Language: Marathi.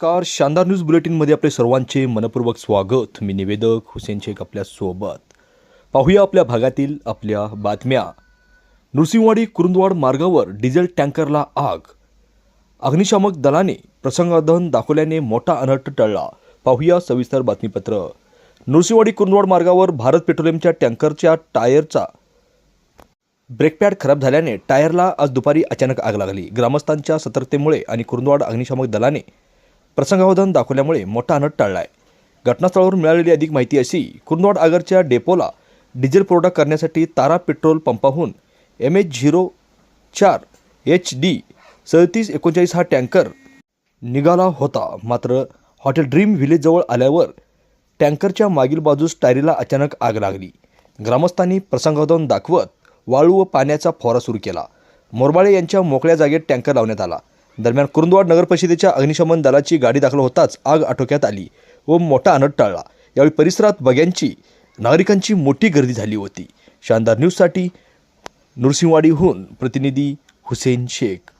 कार शानदार न्यूज बुलेटिनमध्ये आपले सर्वांचे मनपूर्वक स्वागत. मी निवेदक हुसेन शेख आपल्यासोबत. पाहूया आपल्या भागातील आपल्या बातम्या. नृसिंहवाडी कुरुंदवाड मार्गावर डिझेल टँकरला आग. अग्निशामक दलाने प्रसंगाधन दाखवल्याने मोठा अनर्थ टळला. पाहूया सविस्तर बातमीपत्र. नृसिंहवाडी कुरुंदवाड मार्गावर भारत पेट्रोलियमच्या टँकरच्या टायरचा ब्रेकपॅड खराब झाल्याने टायरला आज दुपारी अचानक आग लागली. ग्रामस्थांच्या सतर्कतेमुळे आणि कुरुंदवाड अग्निशामक दलाने प्रसंगावधान दाखवल्यामुळे मोठा अनर्थ टाळलाय. घटनास्थळावर मिळालेली अधिक माहिती अशी कुर्नवाड आगरच्या डेपोला डिझेल पुरवठा करण्यासाठी तारा पेट्रोल पंपाहून एम एच झिरो चार एच डी सदतीस एकोणचाळीस हा टँकर निघाला होता. मात्र हॉटेल ड्रीम व्हिलेजजवळ आल्यावर टँकरच्या मागील बाजूस टायरीला अचानक आग लागली. ग्रामस्थांनी प्रसंगावधान दाखवत वाळू व पाण्याचा फवारा सुरू केला. मोरबाळे यांच्या मोकळ्या जागेत टँकर लावण्यात आला. दरम्यान कुरुंदवाड नगर परिषदेच्या अग्निशमन दलाची गाडी दाखल होताच आग आटोक्यात आली व मोठा अनट टळला. यावेळी परिसरात बग्यांची नागरिकांची मोठी गर्दी झाली होती. शानदार न्यूजसाठी नृसिंहवाडीहून प्रतिनिधी हुसेन शेख.